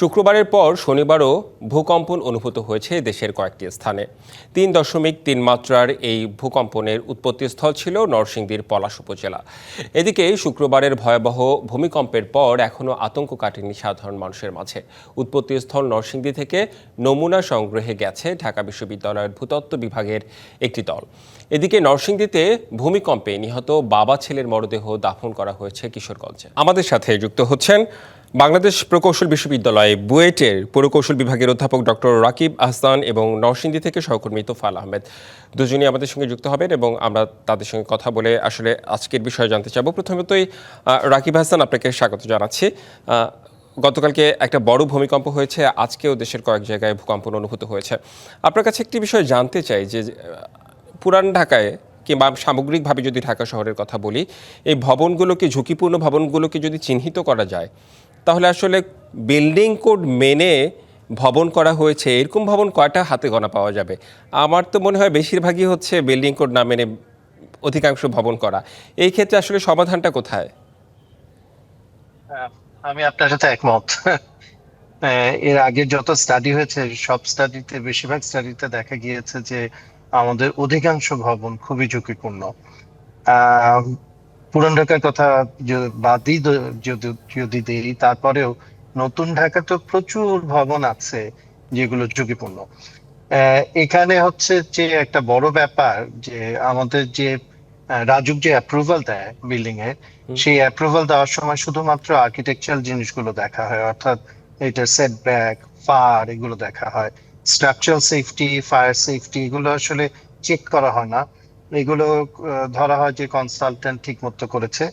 শুক্রবারের পর শনিবারও ভূকম্পন অনুভূত হয়েছে দেশের কয়েকটি স্থানে। তিন দশমিক তিন মাত্রার এই ভূকম্পনের উৎপত্তিস্থল ছিল নরসিংদীর পলাশ উপজেলা। এদিকে শুক্রবারের ভয়াবহ ভূমিকম্পের পর এখনও আতঙ্ক কাটেনি সাধারণ মানুষের মাঝে। উৎপত্তিস্থল নরসিংদী থেকে নমুনা সংগ্রহে গেছে ঢাকা বিশ্ববিদ্যালয়ের ভূতত্ত্ব বিভাগের একটি দল। এদিকে নরসিংদীতে ভূমিকম্পে নিহত বাবা ছেলের মরদেহ দাফন করা হয়েছে কিশোরগঞ্জে। আমাদের সাথে যুক্ত হচ্ছেন বাংলাদেশ প্রকৌশল বিশ্ববিদ্যালয়ে বুয়েটের পুরকৌশল বিভাগের অধ্যাপক ডক্টর রাকিব আহসান এবং নরসিংদী থেকে সহকর্মী তোফাল আহমেদ দুজনই আমাদের সঙ্গে যুক্ত হবেন এবং আমরা তাদের সঙ্গে কথা বলে আসলে আজকের বিষয়ে জানতে চাবো প্রথমতই রাকিব হাসান আপনাকে স্বাগত জানাচ্ছি। গতকালকে একটা বড় ভূমিকম্প হয়েছে, আজকেও দেশের কয়েক জায়গায় ভূকম্পন অনুভূত হয়েছে। আপনার কাছে একটি বিষয় জানতে চাই যে পুরান ঢাকায় কিংবা সামগ্রিকভাবে যদি ঢাকা শহরের কথা বলি, এই ভবনগুলোকে, ঝুঁকিপূর্ণ ভবনগুলোকে যদি চিহ্নিত করা যায় তাহলে আসলে বিল্ডিং কোড মেনে ভবন করা হয়েছে, এরকম ভবন কয়টা হাতে গোনা পাওয়া যাবে? আমার তো মনে হয় বেশিরভাগই হচ্ছে বিল্ডিং কোড না মেনে অধিকাংশ ভবন করা। এই ক্ষেত্রে আসলে সমাধানটা কোথায়? আমি আপনার সাথে একমত। এর আগে যত স্টাডি হয়েছে, সব স্টাডিতে বেশিরভাগ স্টাডিতে দেখা গিয়েছে যে আমাদের অধিকাংশ ভবন খুবই ঝুঁকিপূর্ণ। পুরান ঢাকার কথা বাদই যদি দিই তারপরেও নতুন ঢাকা তো প্রচুর ভবন আছে যেগুলো ঝুঁকিপূর্ণ। এখানে হচ্ছে যে একটা বড় ব্যাপার যে আমাদের যে রাজুক যে অ্যাপ্রুভাল দেয় বিল্ডিং এর সেই অ্যাপ্রুভাল দেওয়ার সময় শুধুমাত্র আর্কিটেকচারাল জিনিসগুলো দেখা হয়। অর্থাৎ এটা সেটব্যাক ফার এগুলো দেখা হয়। স্ট্রাকচারাল সেফটি ফায়ার সেফটি এগুলো আসলে চেক করা হয় না। এগুলো ধরা হয় যে কনসালটেন্ট ঠিক মতো করেছে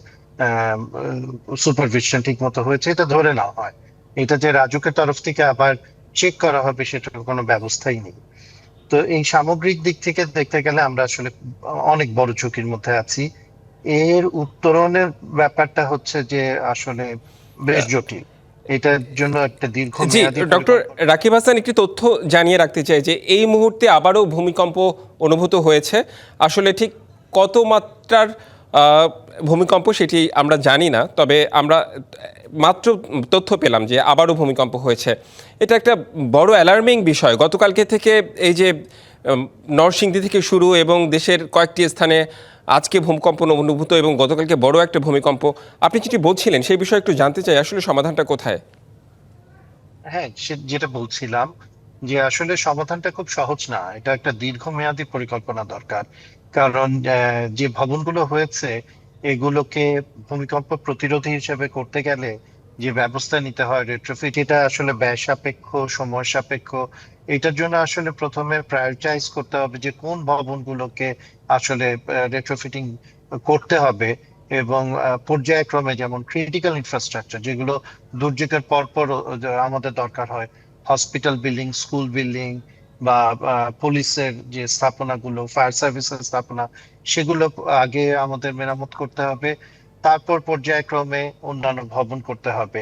সুপারভিশন ঠিক মতো হয়েছে এটা ধরে নেওয়া হয়। এটা যে রাজুকের তরফ থেকে আবার চেক করা হবে সেটার কোনো ব্যবস্থাই নেই। তো এই সামগ্রিক দিক থেকে দেখতে গেলে আমরা আসলে অনেক বড় ঝুঁকির মধ্যে আছি। এর উত্তরণের ব্যাপারটা হচ্ছে যে আসলে বেশ জটিল। এটার জন্য একটা দীর্ঘ জি ডক্টর রাকিব হাসান একটি তথ্য জানিয়ে রাখতে চাই যে এই মুহূর্তে আবারও ভূমিকম্প অনুভূত হয়েছে। আসলে ঠিক কত মাত্রার ভূমিকম্প সেটি আমরা জানি না তবে আমরা মাত্র তথ্য পেলাম যে আবারও ভূমিকম্প হয়েছে। এটা একটা বড় অ্যালার্মিং বিষয়। গতকালকে থেকে এই যে নরসিংদী থেকে শুরু এবং দেশের কয়েকটি স্থানে আজকে ভূমিকম্প অনুভূত এবং গতকালকে বড় একটা ভূমিকম্প। আপনি যেটি বলছিলেন, সেই বিষয়ে একটু জানতে চাই, আসলে সমাধানটা কোথায়? হ্যাঁ যেটা বলছিলাম যে আসলে সমাধানটা খুব সহজ না, এটা একটা দীর্ঘমেয়াদী পরিকল্পনা দরকার। কারণ যে ভবনগুলো হয়েছে, এগুলোকে ভূমিকম্প প্রতিরোধী হিসেবে করতে গেলে যে ব্যবস্থা নিতে হয় রেট্রোফিট এটা আসলে ব্যয় সাপেক্ষ, সময় সাপেক্ষ, এটার জন্য আসলে প্রথমে প্রায়োরিটাইজ করতে হবে যে কোন ভবনগুলোকে আসলে রেট্রোফিটিং করতে হবে এবং পর্যায়ক্রমে যেমন ক্রিটিক্যাল ইনফ্রাস্ট্রাকচার যেগুলো দুর্যোগের পর পর আমাদের দরকার হয় হসপিটাল বিল্ডিং স্কুল বিল্ডিং বা পুলিশের যে স্থাপনাগুলো ফায়ার সার্ভিসের স্থাপনা, সেগুলো আগে আমাদের মেরামত করতে হবে। তারপর পর্যায়ক্রমে অন্যান্য ভবন করতে হবে।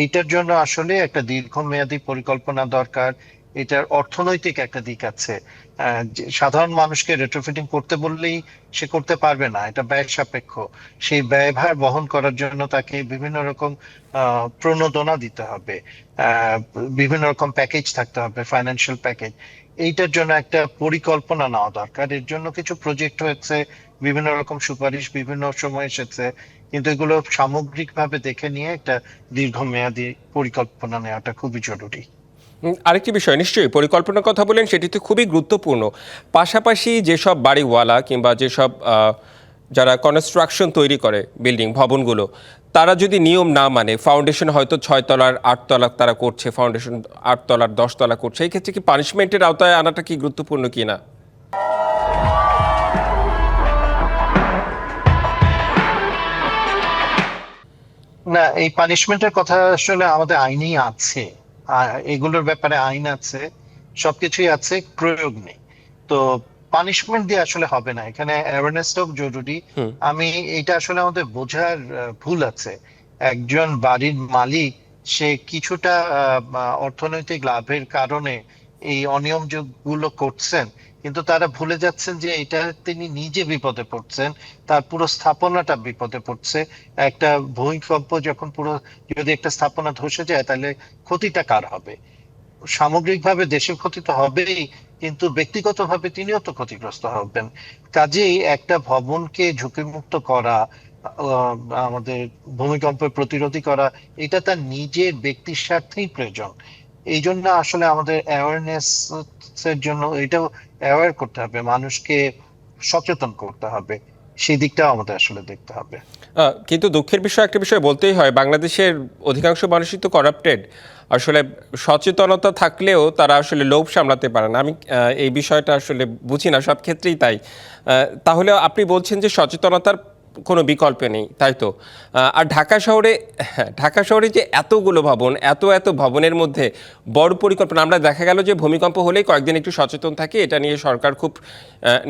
এইটার জন্য আসলে একটা দীর্ঘমেয়াদী পরিকল্পনা দরকার। এটার অর্থনৈতিক একটা দিক আছে। সাধারণ মানুষকে রেট্রোফিটিং করতে বললেই সে করতে পারবে না, এটা ব্যয় সাপেক্ষ। সেই ব্যয়ভার বহন করার জন্য তাকে বিভিন্ন রকম প্রণোদনা দিতে হবে। বিভিন্ন রকম প্যাকেজ থাকতে হবে ফাইন্যান্সিয়াল প্যাকেজ এইটার জন্য একটা পরিকল্পনা নেওয়া দরকার। এর জন্য কিছু প্রজেক্ট হয়েছে, বিভিন্ন রকম সুপারিশ বিভিন্ন সময় এসেছে। কিন্তু এগুলো সামগ্রিকভাবে দেখে নিয়ে একটা দীর্ঘমেয়াদী পরিকল্পনা নেওয়াটা খুবই জরুরি। আরেকটি বিষয়, নিশ্চয়ই পরিকল্পনার কথা বলেন সেটি তো খুবই গুরুত্বপূর্ণ। পাশাপাশি যেসব বাড়িওয়ালা কিংবা যেসব যারা কনস্ট্রাকশন তৈরি করে বিল্ডিং ভবনগুলো, তারা যদি নিয়ম না মানে ফাউন্ডেশন হয়তো ছয় তলার আট তলা তারা করছে ফাউন্ডেশন আট তলার দশ তলা করছে, এই ক্ষেত্রে কি পানিশমেন্টের আওতায় আনাটা কি গুরুত্বপূর্ণ কি না না এই পানিশমেন্টের কথা আসলে আমাদের আইনেই আছে। আর এগুলোর ব্যাপারে আইন আছে সবকিছুই আছে প্রয়োগ নেই। তো পানিশমেন্ট দিয়ে আসলে হবে না। এখানে অ্যাওয়ারনেসটাও জরুরি। আমি এটা আসলে আমাদের বোঝার ভুল আছে। একজন বাড়ির মালিক সে কিছুটা অর্থনৈতিক লাভের কারণে এই অনিয়মগুলো করছেন। কিন্তু তারা ভুলে যাচ্ছেন যে এটা তিনি নিজে বিপদে পড়ছেন, তার পুরো স্থাপনাটা বিপদে পড়ছে। একটা ভূমিকম্প যখন পুরো, যদি একটা স্থাপনা ধসে যায়, তাহলে ক্ষতিটা কার হবে? সামগ্রিকভাবে দেশের ক্ষতি তো হবেই, কিন্তু ব্যক্তিগতভাবে তিনিও তো ক্ষতিগ্রস্ত হবেন। কাজেই একটা ভবনকে ঝুঁকিমুক্ত করা আমাদের ভূমিকম্পের প্রতিরোধী করা, এটা তার নিজের ব্যক্তির স্বার্থেই প্রয়োজন। এই জন্য আসলে আমাদের অ্যাওয়ারনেস এর জন্য এটাও অ্যাওয়ার করতে হবে, মানুষকে সচেতন করতে হবে, সেই দিকটাও আমাদের আসলে দেখতে হবে। কিন্তু দুঃখের বিষয় একটা বিষয় বলতেই হয়, বাংলাদেশের অধিকাংশ মানুষই তো করাপ্টেড আসলে সচেতনতা থাকলেও তারা আসলে লোভ সামলাতে পারে না। আমি এই বিষয়টা আসলে বুঝি না, সব ক্ষেত্রেই তাই। তাহলে আপনি বলছেন যে সচেতনতার কোনো বিকল্প নেই তাই তো? আর ঢাকা শহরে হ্যাঁ, ঢাকা শহরে যে এতগুলো ভবন এত এত ভবনের মধ্যে বড় পরিকল্পনা আমরা দেখা গেল যে ভূমিকম্প হলেই কয়েকদিন একটু সচেতন থাকে এটা নিয়ে সরকার খুব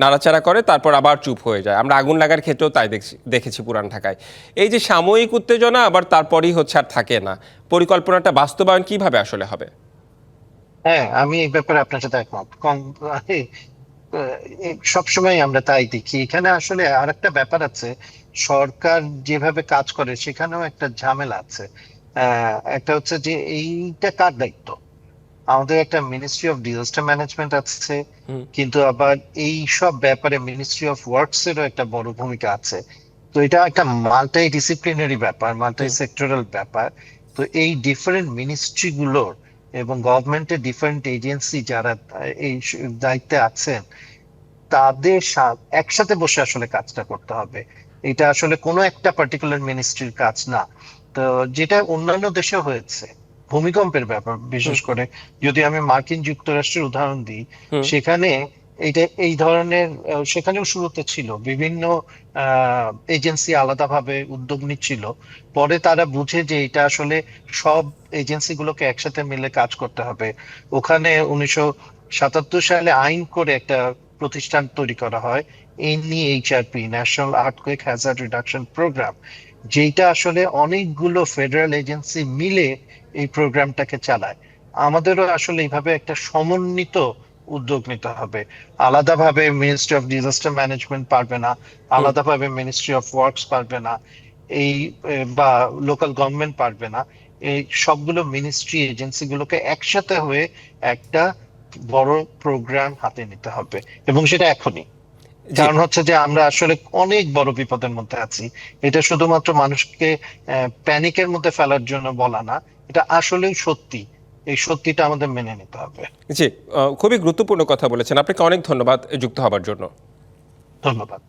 নাড়াচাড়া করে তারপর আবার চুপ হয়ে যায়। আমরা আগুন লাগার ক্ষেত্রেও তাই দেখছি দেখেছি পুরান ঢাকায়। এই যে সাময়িক উত্তেজনা আবার তারপরই হচ্ছে আর থাকে না। পরিকল্পনাটা বাস্তবায়ন কীভাবে আসলে হবে? হ্যাঁ আমি এই ব্যাপারে আপনার সাথে একমত। কম সবসময় আমরা তাই দেখি। এখানে আসলে আর একটা ব্যাপার আছে সরকার যেভাবে কাজ করে সেখানেও একটা ঝামেলা আছে। একটা হচ্ছে যে এইটা কার দায়িত্ব? আমাদের একটা মিনিস্ট্রি অফ ডিজাস্টার ম্যানেজমেন্ট আছে কিন্তু আবার এই সব ব্যাপারে মিনিস্ট্রি অফ ওয়ার্কস এরও একটা বড় ভূমিকা আছে। তো এটা একটা মাল্টি ডিসিপ্লিনারি ব্যাপার মাল্টি সেক্টরাল ব্যাপার। তো এই ডিফারেন্ট মিনিস্ট্রি গুলোর এবং গভর্নমেন্টের ডিফারেন্ট এজেন্সি যারা এই দায়িত্বে আছেন তাদের একসাথে বসে আসলে কাজটা করতে হবে। এটা আসলে কোনো একটা পার্টিকুলার মিনিস্ট্রির কাজ না। তো যেটা অন্যান্য দেশে হয়েছে ভূমিকম্পের ব্যাপার বিশেষ করে যদি আমি মার্কিন যুক্তরাষ্ট্রের উদাহরণ দিই সেখানে এটা এই ধরনের সেখানেও শুরুতে ছিল। বিভিন্ন এজেন্সি আলাদাভাবে উদ্যোগ নিচ্ছিল। পরে তারা বুঝে যে এটা আসলে সব এজেন্সিগুলোকে একসাথে মিলে কাজ করতে হবে। ওখানে উনিশশো সাতাত্তর সালে আইন করে একটা প্রতিষ্ঠান তৈরি করা হয়, NEHRP national earthquake hazard reduction program যেটা আসলে অনেকগুলো ফেডারেল এজেন্সি মিলে এই প্রোগ্রামটাকে চালায়। আমাদেরও আসলে এইভাবে একটা সমন্বিত উদ্যোগ নিতে হবে। আলাদাভাবে মিনিস্ট্রি অফ ডিজাস্টার ম্যানেজমেন্ট পারবে না আলাদাভাবে মিনিস্ট্রি অফ ওয়ার্কস পারবে না এই বা লোকাল গভর্নমেন্ট পারবে না। এই সবগুলো মিনিস্ট্রি এজেন্সি গুলোকে একসাথে হয়ে একটা বড় প্রোগ্রাম হাতে নিতে হবে এবং সেটা এখনই। কারণ হচ্ছে যে আমরা আসলে অনেক বড় বিপদের মধ্যে আছি। এটা শুধুমাত্র মানুষকে প্যানিকের মধ্যে ফেলার জন্য বলা না এটা আসলেই সত্যি। এই সত্যিটা আমাদের মেনে নিতে হবে। জি খুবই গুরুত্বপূর্ণ কথা বলেছেন। আপনাকে অনেক ধন্যবাদ যুক্ত হবার জন্য। ধন্যবাদ।